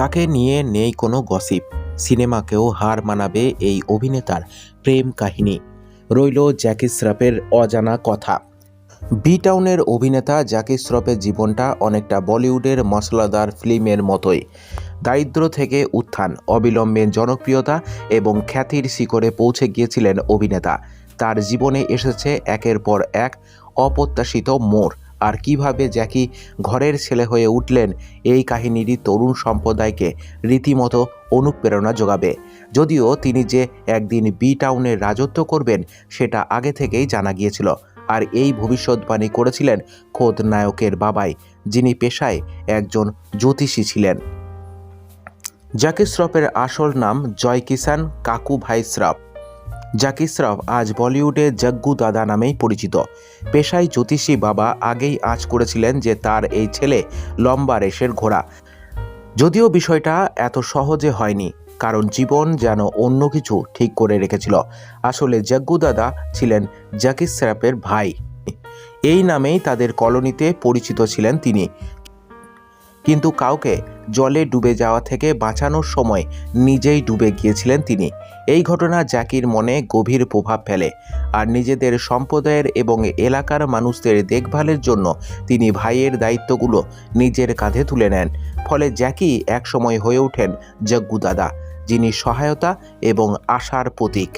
তাকে নিয়ে নেই কোনো গসিপ। সিনেমাকেও হার মানাবে এই অভিনেতার প্রেম কাহিনী। রইল জ্যাকি শ্রফের অজানা কথা। বি টাউনের অভিনেতা জ্যাকি শ্রফের জীবনটা অনেকটা বলিউডের মশলাদার ফিল্মের মতোই। দারিদ্র থেকে উত্থান, অবিলম্বে জনপ্রিয়তা এবং খ্যাতির শিখরে পৌঁছে গিয়েছিলেন অভিনেতা। তার জীবনে এসেছে একের পর এক অপ্রত্যাশিত মোড়। আর কীভাবে জ্যাকি ঘরের ছেলে হয়ে উঠলেন, এই কাহিনীরই তরুণ সম্প্রদায়কে রীতিমতো অনুপ্রেরণা যোগাবে। যদিও তিনি যে একদিন বি টাউনের রাজত্ব করবেন, সেটা আগে থেকেই জানা গিয়েছিল। আর এই ভবিষ্যৎবাণী করেছিলেন খোদ নায়কের বাবাই, যিনি পেশায় একজন জ্যোতিষী ছিলেন। জ্যাকি শ্রফের আসল নাম জয় কিষান কাকু ভাই শ্রফ। জাকি শ্রফ আজ বলিউডে জগ্গু দাদা নামেই পরিচিত। পেশায় জ্যোতিষী বাবা আগেই আঁচ করেছিলেন যে তার এই ছেলে লম্বা রেশের ঘোড়া। যদিও বিষয়টা এত সহজে হয়নি, কারণ জীবন যেন অন্য কিছু ঠিক করে রেখেছিল। আসলে জগ্গু দাদা ছিলেন জাকি শ্রফের ভাই। এই নামেই তাদের কলোনিতে পরিচিত ছিলেন তিনি। কিন্তু কাউকে জলে ডুবে যাওয়া থেকে বাঁচানোর সময় নিজেই ডুবে গিয়েছিলেন তিনি। এই ঘটনা জাকির মনে গভীর প্রভাব ফেলে আর নিজেদের সম্প্রদায়ের এবং এলাকার মানুষদের দেখভালের জন্য তিনি ভাইয়ের দায়িত্বগুলো নিজের কাঁধে তুলে নেন। ফলে জ্যাকি একসময় হয়ে ওঠেন জগ্গু দাদা, যিনি সহায়তা এবং আশার প্রতীক।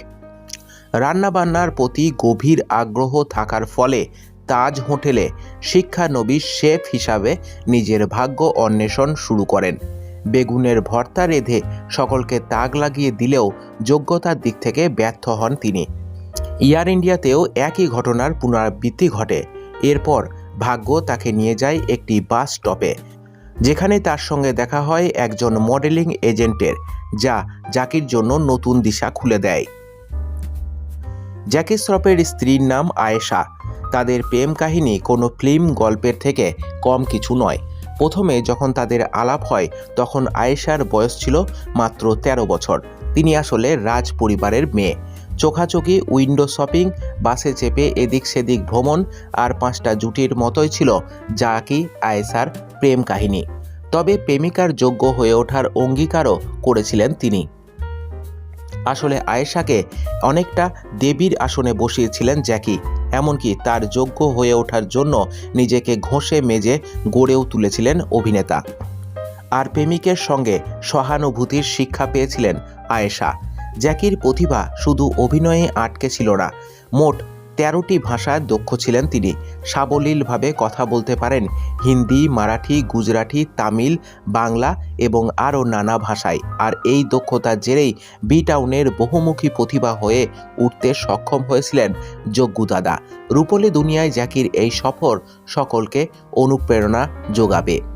রান্নাবান্নার প্রতি গভীর আগ্রহ থাকার ফলে তাজ হোটেলে শিক্ষানবিশ শেফ হিসাবে নিজের ভাগ্য অন্বেষণ শুরু করেন। বেগুনের ভর্তা রেধে সকলকে তাক লাগিয়ে দিলেও যোগ্যতার দিক থেকে ব্যর্থ হন তিনি। এয়ার ইন্ডিয়াতেও একই ঘটনার পুনরাবৃত্তি ঘটে। এরপর ভাগ্য তাকে নিয়ে যায় একটি বাস স্টপে, যেখানে তার সঙ্গে দেখা হয় একজন মডেলিং এজেন্টের, যা জাকির জন্য নতুন দিশা খুলে দেয়। জ্যাকি শ্রফের স্ত্রীর নাম আয়েশা। তাদের প্রেম কাহিনী কোনো ফিল্ম গল্পের থেকে কম কিছু নয়। প্রথমে যখন তাদের আলাপ হয়, তখন আয়েশার বয়স ছিল মাত্র ১৩ বছর। তিনি আসলে রাজ পরিবারের মেয়ে। চোখাচোখি, উইন্ডো শপিং, বাসে চেপে এদিক সেদিক ভ্রমণ আর পাঁচটা জুটির মতোই ছিল যা কি আয়েশার প্রেম কাহিনী। তবে প্রেমিকার যোগ্য হয়ে ওঠার অঙ্গীকারও করেছিলেন তিনি। আসলে আয়েশাকে অনেকটা দেবীর আসনে বসিয়েছিলেন জ্যাকি। এমনকি তার যোগ্য হয়ে ওঠার জন্য নিজেকে ঘষে মেজে গড়েও তুলেছিলেন অভিনেতা। আর প্রেমিকের সঙ্গে সহানুভূতির শিক্ষা পেয়েছিলেন আয়েশা। জ্যাকির প্রতিভা শুধু অভিনয়ে আটকে ছিল না, মোট তেরোটি ভাষায় দক্ষ ছিলেন তিনি। সাবলীলভাবে কথা বলতে পারেন হিন্দি, মারাঠি, গুজরাটি, তামিল, বাংলা এবং আরও নানা ভাষায়। আর এই দক্ষতার জেরেই বি টাউনের বহুমুখী প্রতিভা হয়ে উঠতে সক্ষম হয়েছিলেন যজ্ঞু দাদা। রূপলী দুনিয়ায় জাকির এই সফর সকলকে অনুপ্রেরণা যোগাবে।